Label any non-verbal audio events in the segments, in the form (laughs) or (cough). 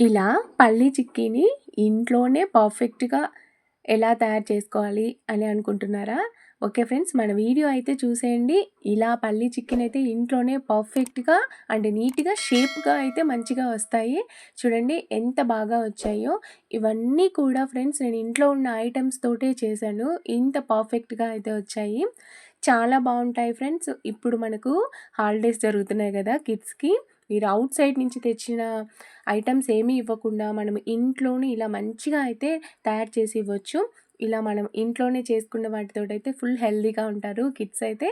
ఇలా పల్లీ చిక్కీని ఇంట్లోనే పర్ఫెక్ట్‌గా ఎలా తయారు చేసుకోవాలి అని అనుకుంటున్నారా? ఓకే ఫ్రెండ్స్ మన వీడియో అయితే చూసేయండి. ఇలా పల్లీ పల్లి అయితే ఇంట్లోనే పర్ఫెక్ట్‌గా అండ్ నీట్‌గా షేప్‌గా అయితే మంచిగా వస్తాయి. చూడండి ఎంత బాగా వచ్చాయో. ఇవన్నీ కూడా ఫ్రెండ్స్ నేను ఇంట్లో ఉన్న ఐటమ్స్ తోటే చేశాను. ఇంత పర్ఫెక్ట్‌గా అయితే వచ్చాయి. చాలా బాగుంటాయి ఫ్రెండ్స్. ఇప్పుడు మనకు హాలిడేస్ జరుగుతున్నాయి కదా కిడ్స్‌కి. మీరు అవుట్ సైడ్ నుంచి తెచ్చిన ఐటమ్స్ ఏమీ ఇవ్వకుండా మనం ఇంట్లోనే ఇలా మంచిగా అయితే తయారు చేసి ఇవ్వచ్చు. ఇలా మనం ఇంట్లోనే చేసుకున్న వాటితో అయితే ఫుల్ హెల్దీగా ఉంటారు కిడ్స్ అయితే.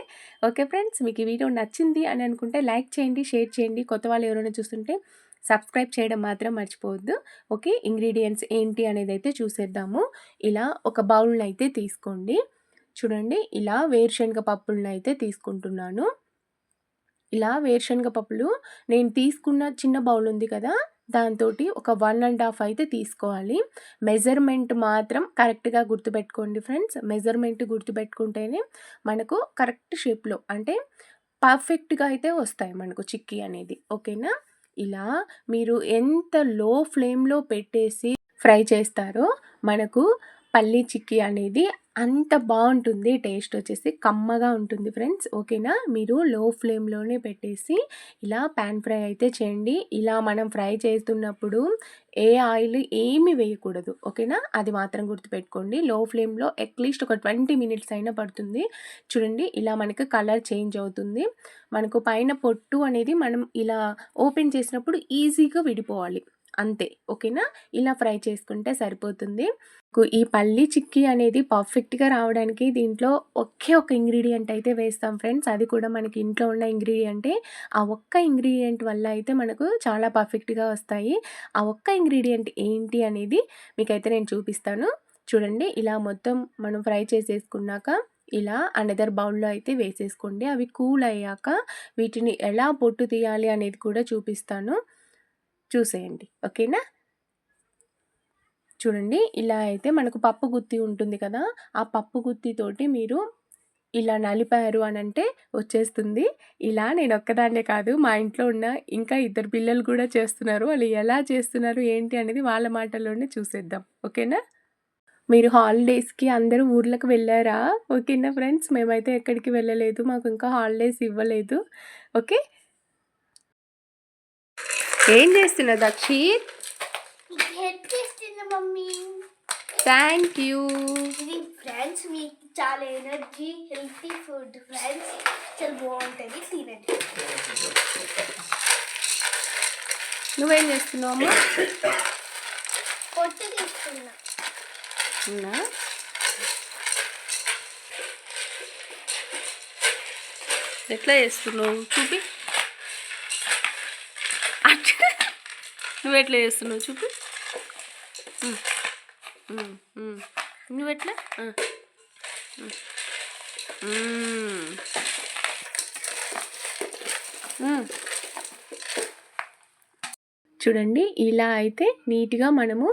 ఓకే ఫ్రెండ్స్ మీకు ఈ వీడియో నచ్చింది అని అనుకుంటే లైక్ చేయండి, షేర్ చేయండి. కొత్త వాళ్ళు ఎవరైనా చూస్తుంటే సబ్స్క్రైబ్ చేయడం మాత్రం మర్చిపోవద్దు. ఓకే ఇంగ్రీడియంట్స్ ఏంటి అనేది అయితే చూసేద్దాము. ఇలా ఒక బౌల్ని అయితే తీసుకోండి. చూడండి ఇలా వేరుశనగ పప్పులనైతే తీసుకుంటున్నాను. ఇలా వేరుశనగ పప్పులు నేను తీసుకున్న చిన్న బౌల్ ఉంది కదా! దాంతోటి ఒక వన్ అండ్ హాఫ్ అయితే తీసుకోవాలి. మెజర్‌మెంట్ మాత్రం కరెక్ట్‌గా గుర్తుపెట్టుకోండి ఫ్రెండ్స్. మెజర్‌మెంట్ గుర్తుపెట్టుకుంటేనే మనకు కరెక్ట్ షేప్‌లో అంటే పర్ఫెక్ట్‌గా అయితే వస్తాయి మనకు చిక్కీ అనేది. ఓకేనా? ఇలా మీరు ఎంత లో ఫ్లేమ్‌లో పెట్టేసి ఫ్రై చేస్తారో మనకు పల్లీ చిక్కీ అనేది అంత బాగుంటుంది. టేస్ట్ వచ్చేసి కమ్మగా ఉంటుంది ఫ్రెండ్స్. ఓకేనా? మీరు లో ఫ్లేమ్లోనే పెట్టేసి ఇలా ప్యాన్ ఫ్రై అయితే చేయండి. ఇలా మనం ఫ్రై చేస్తున్నప్పుడు ఏ ఆయిల్ ఏమి వేయకూడదు. ఓకేనా? అది మాత్రం గుర్తుపెట్టుకోండి. లో ఫ్లేమ్లో అట్లీస్ట్ ఒక ట్వంటీ మినిట్స్ అయినా పడుతుంది. చూడండి ఇలా మనకి కలర్ చేంజ్ అవుతుంది. మనకు పైన పొట్టు అనేది మనం ఇలా ఓపెన్ చేసినప్పుడు ఈజీగా విడిపోవాలి. అంతే ఓకేనా? ఇలా ఫ్రై చేసుకుంటే సరిపోతుంది. ఈ పల్లి చిక్కీ అనేది పర్ఫెక్ట్గా రావడానికి దీంట్లో ఒకే ఒక ఇంగ్రీడియంట్ అయితే వేస్తాం ఫ్రెండ్స్. అది కూడా మనకి ఇంట్లో ఉన్న ఇంగ్రీడియంటే ఆ ఒక్క ఇంగ్రీడియంట్ వల్ల అయితే మనకు చాలా పర్ఫెక్ట్గా వస్తాయి. ఆ ఒక్క ఇంగ్రీడియంట్ ఏంటి అనేది మీకైతే నేను చూపిస్తాను. చూడండి ఇలా మొత్తం మనం ఫ్రై చేసేసుకున్నాక ఇలా అనదర్ బౌల్లో అయితే వేసేసుకోండి. అవి కూల్ అయ్యాక వీటిని ఎలా పొట్టు తీయాలి అనేది కూడా చూపిస్తాను. చూసేయండి. ఓకేనా? చూడండి ఇలా అయితే మనకు పప్పు గుత్తి ఉంటుంది కదా ఆ పప్పు గుత్తితోటి మీరు ఇలా నలిపారు అని అంటే వచ్చేస్తుంది. ఇలా నేను ఒక్కదాన్నే కాదు మా ఇంట్లో ఉన్న ఇంకా ఇద్దరు పిల్లలు కూడా చేస్తున్నారు. వాళ్ళు ఎలా చేస్తున్నారు ఏంటి అనేది వాళ్ళ మాటల్లోనే చూసేద్దాం. ఓకేనా? మీరు హాలిడేస్కి అందరూ ఊర్లకు వెళ్ళారా? ఓకేనా ఫ్రెండ్స్? మేమైతే ఎక్కడికి వెళ్ళలేదు మాకు ఇంకా హాలిడేస్ ఇవ్వలేదు. ఓకే? ఏం చేస్తున్నావు దక్షిత్ మమ్మీ. థ్యాంక్ యూ ఇది ఫ్రెండ్స్ మీకు చాలా ఎనర్జీ హెల్తీ ఫుడ్ ఫ్రెండ్స్ చాలా బాగుంటుంది తినండి. నువ్వేం చేస్తున్నావు అమ్మ? పొట్టు తీసుకున్నా. ఎట్లా చేస్తున్నావు? చూపి. నువ్వు ఎట్లా చేస్తున్నావు చూపి. నువ్వు ఎట్లా? చూడండి ఇలా అయితే నీట్గా మనము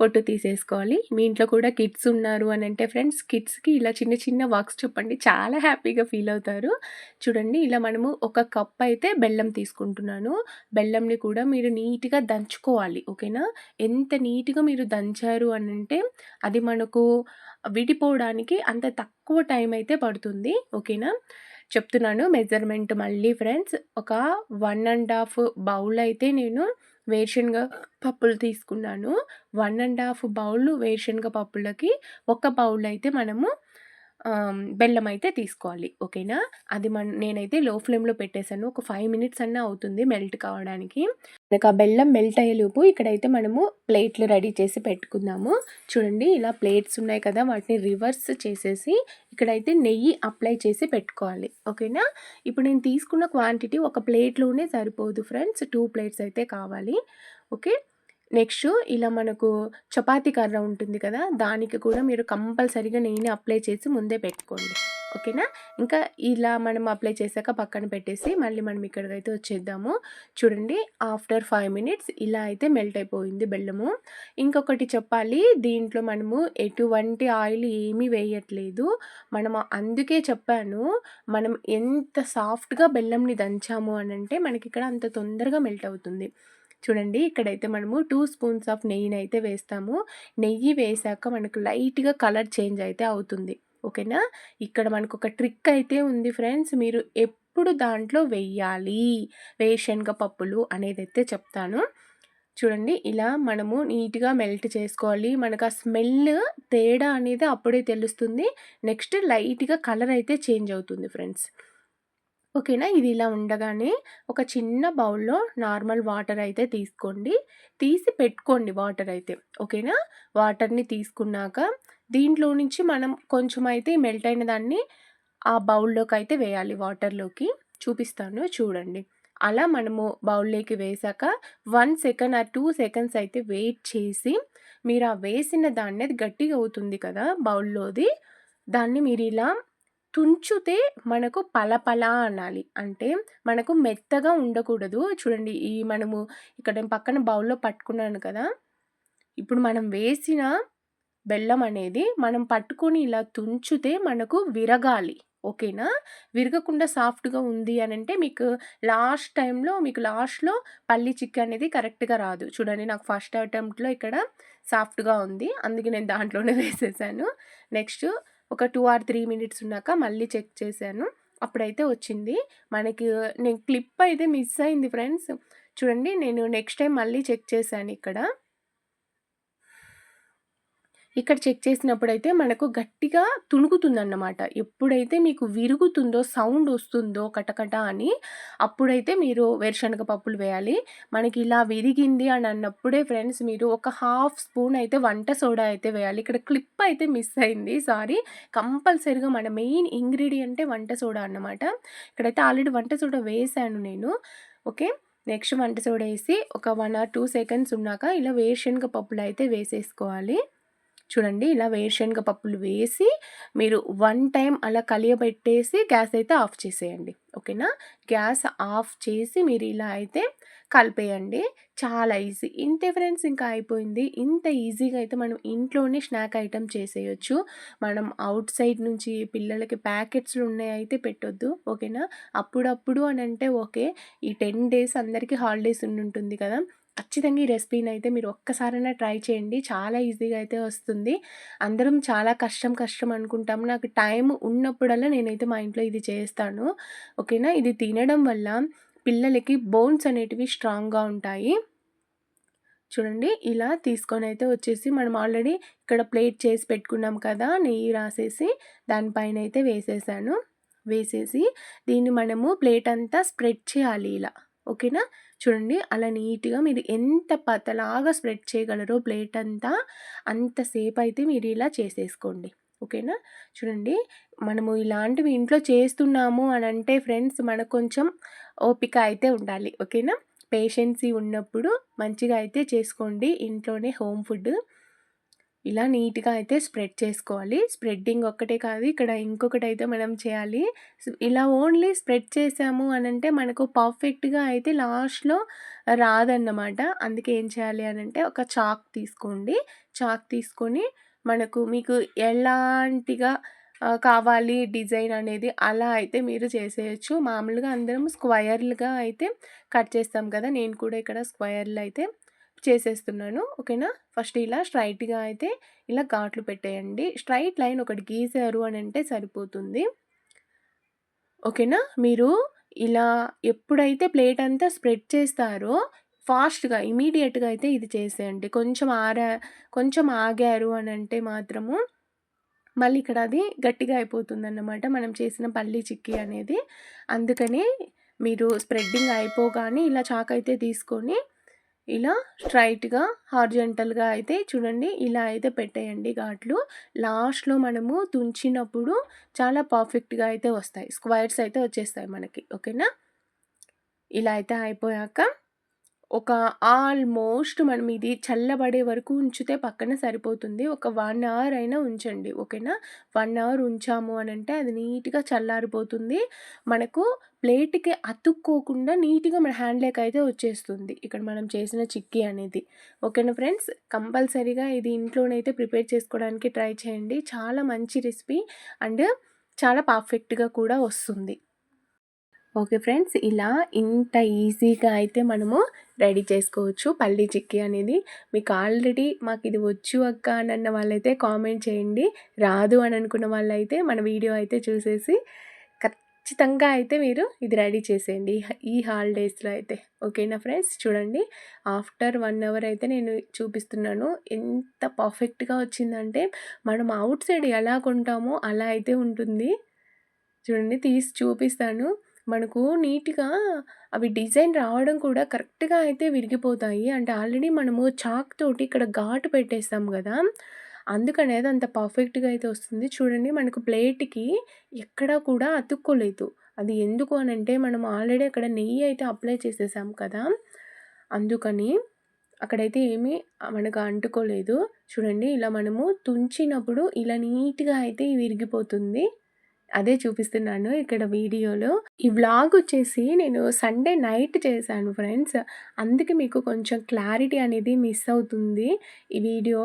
పొట్టు తీసేసుకోవాలి. మీ ఇంట్లో కూడా కిడ్స్ ఉన్నారు అని అంటే ఫ్రెండ్స్ కిడ్స్కి ఇలా చిన్న చిన్న వర్క్స్ చెప్పండి. చాలా హ్యాపీగా ఫీల్ అవుతారు. చూడండి ఇలా మనము ఒక కప్ అయితే బెల్లం తీసుకుంటున్నాను. బెల్లంని కూడా మీరు నీట్గా దంచుకోవాలి ఓకేనా? ఎంత నీట్గా మీరు దంచారు అని అంటే అది మనకు విడిపోవడానికి అంత తక్కువ టైం అయితే పడుతుంది ఓకేనా? చెప్తున్నాను మెజర్మెంట్ మళ్ళీ ఫ్రెండ్స్. ఒక వన్ అండ్ హాఫ్ బౌల్ అయితే నేను వేరుశనగ పప్పులు తీసుకున్నాను. వన్ అండ్ హాఫ్ బౌల్ వేరుశనగ పప్పులకి ఒక బౌల్ అయితే మనము బెల్లం అయితే తీసుకోవాలి. ఓకేనా? అది మన నేనైతే లో ఫ్లేమ్లో పెట్టేశాను. ఒక ఫైవ్ మినిట్స్ అన్న అవుతుంది మెల్ట్ కావడానికి. మనకు ఆ బెల్లం మెల్ట్ అయ్యేలోపు ఇక్కడైతే మనము ప్లేట్లు రెడీ చేసి పెట్టుకుందాము. చూడండి ఇలా ప్లేట్స్ ఉన్నాయి కదా వాటిని రివర్స్ చేసేసి ఇక్కడైతే నెయ్యి అప్లై చేసి పెట్టుకోవాలి. ఓకేనా? ఇప్పుడు నేను తీసుకున్న క్వాంటిటీ ఒక ప్లేట్లోనే సరిపోదు ఫ్రెండ్స్. టూ ప్లేట్స్ అయితే కావాలి. ఓకే? నెక్స్ట్ ఇలా మనకు చపాతీ కర్ర ఉంటుంది కదా దానికి కూడా మీరు కంపల్సరీగా నెయ్యిని అప్లై చేసి ముందే పెట్టుకోండి. ఓకేనా? ఇంకా ఇలా మనం అప్లై చేశాక పక్కన పెట్టేసి మళ్ళీ మనం ఇక్కడికైతే వచ్చేద్దాము. చూడండి ఆఫ్టర్ ఫైవ్ మినిట్స్ ఇలా అయితే మెల్ట్ అయిపోయింది బెల్లము. ఇంకొకటి చెప్పాలి దీంట్లో మనము ఎటువంటి ఆయిల్ ఏమీ వేయట్లేదు. మనం అందుకే చెప్పాను మనం ఎంత సాఫ్ట్గా బెల్లంని దంచాము అని అంటే మనకి ఇక్కడ అంత తొందరగా మెల్ట్ అవుతుంది. చూడండి ఇక్కడైతే మనము టూ స్పూన్స్ ఆఫ్ నెయ్యిని అయితే వేస్తాము. నెయ్యి వేసాక మనకు లైట్‌గా కలర్ చేంజ్ అయితే అవుతుంది. ఓకేనా? ఇక్కడ మనకు ఒక ట్రిక్ అయితే ఉంది ఫ్రెండ్స్. మీరు ఎప్పుడు దాంట్లో వెయ్యాలి వేరుశనగ పప్పులు అనేది అయితే చెప్తాను. చూడండి ఇలా మనము నీట్‌గా మెల్ట్ చేసుకోవాలి. మనకు ఆ స్మెల్ తేడా అనేది అప్పుడే తెలుస్తుంది. నెక్స్ట్ లైట్‌గా కలర్ అయితే చేంజ్ అవుతుంది ఫ్రెండ్స్. ఓకేనా? ఇది ఇలా ఉండగానే ఒక చిన్న బౌల్‌లో నార్మల్ వాటర్ అయితే తీసుకోండి. తీసి పెట్టుకోండి వాటర్ అయితే. ఓకేనా? వాటర్‌ని తీసుకున్నాక దీంట్లో నుంచి మనం కొంచెం అయితే మెల్ట్ అయిన దాన్ని ఆ బౌల్‌లోకి అయితే వేయాలి వాటర్‌లోకి. చూపిస్తాను చూడండి. అలా మనము బౌల్‌లోకి వేసాక వన్ సెకండ్ ఆ టూ సెకండ్స్ అయితే వెయిట్ చేసి మీరు ఆ వేసిన దాన్ని అది గట్టిగా అవుతుంది కదా! బౌల్‌లోది. దాన్ని మీరిలా తుంచితే మనకు పలపలా అనాలి. అంటే మనకు మెత్తగా ఉండకూడదు. చూడండి ఈ మనము ఇక్కడ పక్కన బౌల్‌లో పట్టుకున్నాను కదా! ఇప్పుడు మనం వేసిన బెల్లం అనేది మనం పట్టుకొని ఇలా తుంచితే మనకు విరగాలి. ఓకేనా? విరగకుండా సాఫ్ట్‌గా ఉంది అని అంటే మీకు లాస్ట్ టైంలో మీకు లాస్ట్‌లో పల్లి చిక్కీ అనేది కరెక్ట్‌గా రాదు. చూడండి నాకు ఫస్ట్ అటెంప్ట్‌లో ఇక్కడ సాఫ్ట్‌గా ఉంది. అందుకే నేను దాంట్లోనే (laughs) వేసేసాను. నెక్స్ట్ ఒక టూ ఆర్ త్రీ మినిట్స్ ఉన్నాక మళ్ళీ చెక్ చేశాను. అప్పుడైతే వచ్చింది. మనకి నేను క్లిప్ అయితే మిస్ అయింది ఫ్రెండ్స్. చూడండి నేను నెక్స్ట్ టైం మళ్ళీ చెక్ చేశాను ఇక్కడ. ఇక్కడ చెక్ చేసినప్పుడైతే మనకు గట్టిగా తుణుకుతుందన్నమాట. ఎప్పుడైతే మీకు విరుగుతుందో సౌండ్ వస్తుందో కటకట అని అప్పుడైతే మీరు వేరుశనగ పప్పులు వేయాలి. మనకి ఇలా విరిగింది అని అన్నప్పుడే ఫ్రెండ్స్ మీరు ఒక హాఫ్ స్పూన్ అయితే వంట సోడా అయితే వేయాలి. ఇక్కడ క్లిప్ అయితే మిస్ అయింది. సారీ. కంపల్సరీగా మన మెయిన్ ఇంగ్రీడియంటే వంట సోడా అన్నమాట. ఇక్కడైతే ఆల్రెడీ వంట సోడా వేశాను నేను. ఓకే. నెక్స్ట్ వంట సోడా వేసి ఒక వన్ ఆర్ టూ సెకండ్స్ ఉన్నాక ఇలా వేరుశనగ పప్పులు అయితే వేసేసుకోవాలి. చూడండి ఇలా వేరుశనగ పప్పులు వేసి మీరు వన్ టైం అలా కలియబెట్టేసి గ్యాస్ అయితే ఆఫ్ చేసేయండి. ఓకేనా? గ్యాస్ ఆఫ్ చేసి మీరు ఇలా అయితే కలిపేయండి. చాలా ఈజీ. ఇంతే ఫ్రెండ్స్ ఇంకా అయిపోయింది. ఇంత ఈజీగా అయితే మనం ఇంట్లోనే స్నాక్ ఐటమ్ చేసేయొచ్చు. మనం అవుట్ సైడ్ నుంచి పిల్లలకి ప్యాకెట్స్లు ఉన్నాయి అయితే పెట్టొద్దు. ఓకేనా? అప్పుడప్పుడు అని అంటే ఓకే. ఈ 10 డేస్ అందరికీ హాలిడేస్ ఉండి ఉంటుంది కదా! ఖచ్చితంగా ఈ రెసిపీని అయితే మీరు ఒక్కసారైనా ట్రై చేయండి. చాలా ఈజీగా అయితే వస్తుంది. అందరం చాలా కష్టం కష్టం అనుకుంటాం. నాకు టైం ఉన్నప్పుడల్లా నేనైతే మా ఇంట్లో ఇది చేస్తాను. ఓకేనా? ఇది తినడం వల్ల పిల్లలకి బోన్స్ అనేటివి స్ట్రాంగ్‌గా ఉంటాయి. చూడండి ఇలా తీసుకొని అయితే వచ్చేసి మనం ఆల్రెడీ ఇక్కడ ప్లేట్ చేసి పెట్టుకున్నాం కదా! నెయ్యి రాసేసి దానిపైన అయితే వేసేసాను. వేసేసి దీన్ని మనము ప్లేట్ అంతా స్ప్రెడ్ చేయాలి ఇలా. ఓకేనా? చూడండి అలా నీట్‌గా మీరు ఎంత పతలాగా స్ప్రెడ్ చేయగలరో ప్లేట్ అంతా అంతసేపు అయితే మీరు ఇలా చేసేసుకోండి. ఓకేనా? చూడండి మనము ఇలాంటివి ఇంట్లో చేస్తున్నాము అని అంటే ఫ్రెండ్స్ మనకు కొంచెం ఓపిక అయితే ఉండాలి. ఓకేనా? పేషెన్సీ ఉన్నప్పుడు మంచిగా అయితే చేసుకోండి ఇంట్లోనే హోమ్ ఫుడ్. ఇలా నీట్‌గా అయితే స్ప్రెడ్ చేసుకోవాలి. స్ప్రెడ్డింగ్ ఒక్కటే కాదు ఇక్కడ ఇంకొకటైతే మనం చేయాలి. ఇలా ఓన్లీ స్ప్రెడ్ చేసాము అని అంటే మనకు పర్ఫెక్ట్‌గా అయితే లాస్ట్‌లో రాదన్నమాట. అందుకే ఏం చేయాలి అనంటే ఒక చాక్ తీసుకోండి. చాక్ తీసుకొని మనకు మీకు ఎలాంటిగా కావాలి డిజైన్ అనేది అలా అయితే మీరు చేసేయచ్చు మామూలుగా అందరం స్క్వయర్‌లుగా అయితే కట్ చేస్తాం కదా! నేను కూడా ఇక్కడ స్క్వయర్లు అయితే చేసేస్తున్నాను. ఓకేనా? ఫస్ట్ ఇలా స్ట్రైట్గా అయితే ఇలా ఘాట్లు పెట్టేయండి. స్ట్రైట్ లైన్ ఒకటి గీసారు అనంటే సరిపోతుంది. ఓకేనా? మీరు ఇలా ఎప్పుడైతే ప్లేట్ అంతా స్ప్రెడ్ చేస్తారో ఫాస్ట్‌గా ఇమీడియట్గా అయితే ఇది చేసేయండి. కొంచెం ఆరా కొంచెం ఆగారు అనంటే మాత్రము మళ్ళీ ఇక్కడ అది గట్టిగా అయిపోతుంది అన్నమాట మనం చేసిన పల్లి చిక్కీ అనేది. అందుకని మీరు స్ప్రెడ్డింగ్ అయిపోగానే ఇలా చాక్ అయితే తీసుకొని ఇలా స్ట్రైట్గా హార్జెంటల్గా అయితే చూడండి ఇలా అయితే పెట్టేయండి ఘాట్లు. లాస్ట్‌లో మనము తుంచినప్పుడు చాలా పర్ఫెక్ట్‌గా అయితే వస్తాయి. స్క్వైర్స్ అయితే వచ్చేస్తాయి మనకి. ఓకేనా? ఇలా అయితే అయిపోయాక ఒక ఆల్మోస్ట్ మనం ఇది చల్లబడే వరకు ఉంచితే పక్కన సరిపోతుంది. ఒక వన్ అవర్ అయినా ఉంచండి. ఓకేనా? వన్ అవర్ ఉంచాము అని అంటే అది నీట్‌గా చల్లారిపోతుంది. మనకు ప్లేట్‌కి అతుక్కోకుండా నీట్‌గా మన హ్యాండ్లేక్ అయితే వచ్చేస్తుంది. ఇక్కడ మనం చేసిన చిక్కీ అనేది. ఓకేనా ఫ్రెండ్స్? కంపల్సరీగా ఇది ఇంట్లోనైతే ప్రిపేర్ చేసుకోవడానికి ట్రై చేయండి. చాలా మంచి రెసిపీ అండ్ చాలా పర్ఫెక్ట్‌గా కూడా వస్తుంది. ఓకే ఫ్రెండ్స్ ఇలా ఇంత ఈజీగా అయితే మనము రెడీ చేసుకోవచ్చు పల్లీ చిక్కీ అనేది. మీకు ఆల్రెడీ మాకు ఇది వచ్చు అక్క అని అన్న వాళ్ళైతే కామెంట్ చేయండి. రాదు అని అనుకున్న వాళ్ళైతే మన వీడియో అయితే చూసేసి ఖచ్చితంగా అయితే మీరు ఇది రెడీ చేసేయండి ఈ హాలిడేస్లో అయితే. ఓకేనా ఫ్రెండ్స్? చూడండి ఆఫ్టర్ వన్ అవర్ అయితే నేను చూపిస్తున్నాను. ఎంత పర్ఫెక్ట్గా వచ్చిందంటే మనం అవుట్ సైడ్ ఎలా కొంటామో అలా అయితే ఉంటుంది. చూడండి తీసి చూపిస్తాను. మనకు నీట్‌గా అవి డిజైన్ రావడం కూడా కరెక్ట్‌గా అయితే విరిగిపోతాయి. అంటే ఆల్రెడీ మనము చాక్ తోటి ఇక్కడ ఘాటు పెట్టేస్తాం కదా అందుకనే అది అంత పర్ఫెక్ట్‌గా అయితే వస్తుంది. చూడండి మనకు ప్లేట్‌కి ఎక్కడా కూడా అతుక్కోలేదు. అది ఎందుకు అనంటే మనం ఆల్రెడీ అక్కడ నెయ్యి అయితే అప్లై చేసేసాం కదా! అందుకని అక్కడైతే ఏమీ మనకు అంటుకోలేదు. చూడండి ఇలా మనము తుంచినప్పుడు ఇలా నీట్‌గా అయితే విరిగిపోతుంది. అదే చూపిస్తున్నాను ఇక్కడ వీడియోలో. ఈ వ్లాగ్ వచ్చేసి నేను సండే నైట్ చేశాను ఫ్రెండ్స్. అందుకే మీకు కొంచెం క్లారిటీ అనేది మిస్ అవుతుంది. ఈ వీడియో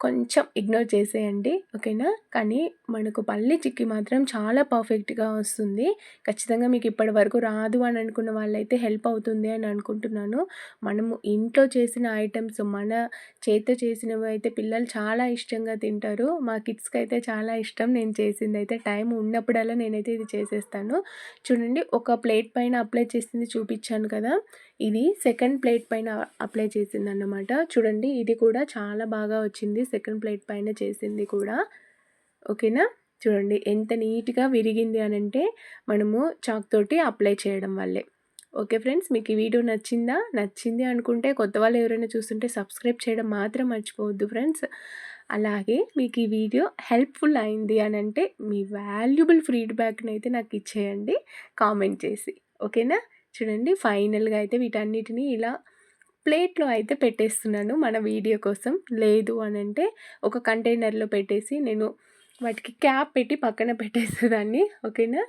కొంచెం ఇగ్నోర్ చేసేయండి. ఓకేనా? కానీ మనకు పల్లి చిక్కి మాత్రం చాలా పర్ఫెక్ట్‌గా వస్తుంది. ఖచ్చితంగా మీకు ఇప్పటి వరకు రాదు అని అనుకున్న వాళ్ళైతే హెల్ప్ అవుతుంది అని అనుకుంటున్నాను. మనము ఇంట్లో చేసిన ఐటమ్స్ మన చేతితో చేసినవి అయితే పిల్లలు చాలా ఇష్టంగా తింటారు. మా కిడ్స్‌కి అయితే చాలా ఇష్టం నేను చేసింది అయితే టైం ఉన్నప్పుడల్లా నేనైతే ఇది చేసేస్తాను. చూడండి ఒక ప్లేట్ పైన అప్లై చేసింది చూపించాను కదా! ఇది సెకండ్ ప్లేట్ పైన అప్లై చేసిందన్నమాట. చూడండి ఇది కూడా చాలా బాగా వచ్చింది. సెకండ్ ప్లేట్ పైన చేసింది కూడా. ఓకేనా? చూడండి ఎంత నీట్‌గా విరిగింది అనంటే మనము చాక్ తోటి అప్లై చేయడం వల్లే. ఓకే ఫ్రెండ్స్ మీకు ఈ వీడియో నచ్చిందా? నచ్చింది అనుకుంటే కొత్త వాళ్ళు ఎవరైనా చూస్తుంటే సబ్స్క్రైబ్ చేయడం మాత్రం మర్చిపోవద్దు ఫ్రెండ్స్. అలాగే మీకు ఈ వీడియో హెల్ప్‌ఫుల్ అయింది అనంటే మీ వాల్యుబుల్ ఫీడ్‌బ్యాక్‌ని అయితే నాకు ఇచ్చేయండి కామెంట్ చేసి. ఓకేనా? చూడండి ఫైనల్‌గా అయితే వీటన్నిటిని ఇలా ప్లేట్‌లో అయితే పెట్టేస్తున్నాను మన వీడియో కోసం. లేదు అనంటే ఒక కంటైనర్‌లో పెట్టేసి నేను వాటికి క్యాప్ పెట్టి పక్కన పెట్టేసేదాన్ని. ఓకేనా?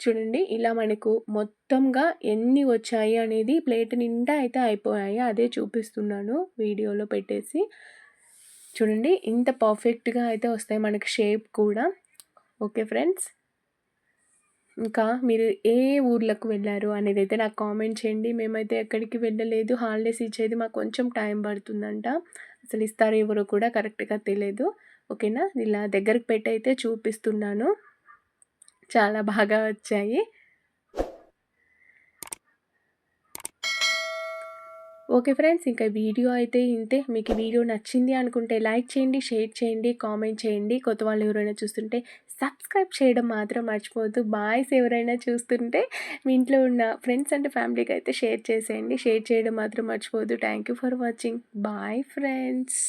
చూడండి ఇలా మనకు మొత్తంగా ఎన్ని వచ్చాయి అనేది ప్లేట్ నిండా అయితే అయిపోయాయి. అదే చూపిస్తున్నాను వీడియోలో పెట్టేసి. చూడండి ఇంత పర్ఫెక్ట్‌గా అయితే వస్తాయి మనకి షేప్ కూడా. Okay friends. ఇంకా మీరు ఏ ఊర్లకు వెళ్ళారు అనేది అయితే నాకు కామెంట్ చేయండి. మేమైతే ఎక్కడికి వెళ్ళలేదు. హాలిడేస్ ఇచ్చేది మాకు కొంచెం టైం పడుతుందంట. అసలు ఇస్తారో ఎవరో కూడా కరెక్ట్‌గా తెలియదు ఓకేనా? ఇలా దగ్గరికి పెట్టి అయితే చూపిస్తున్నాను. చాలా బాగా వచ్చాయి. Okay friends. ఇంకా వీడియో అయితే ఇంతే. మీకు వీడియో నచ్చింది అనుకుంటే లైక్ చేయండి, షేర్ చేయండి, కామెంట్ చేయండి. కొత్త వాళ్ళు ఎవరైనా చూస్తుంటే సబ్స్క్రైబ్ చేయడం మాత్రం మర్చిపోవద్దు. బాయ్స్ ఎవరైనా చూస్తుంటే మీ ఇంట్లో ఉన్న ఫ్రెండ్స్ అండ్ ఫ్యామిలీకి అయితే షేర్ చేసేయండి. షేర్ చేయడం మాత్రం మర్చిపోవద్దు. Thank you for watching. Bye friends.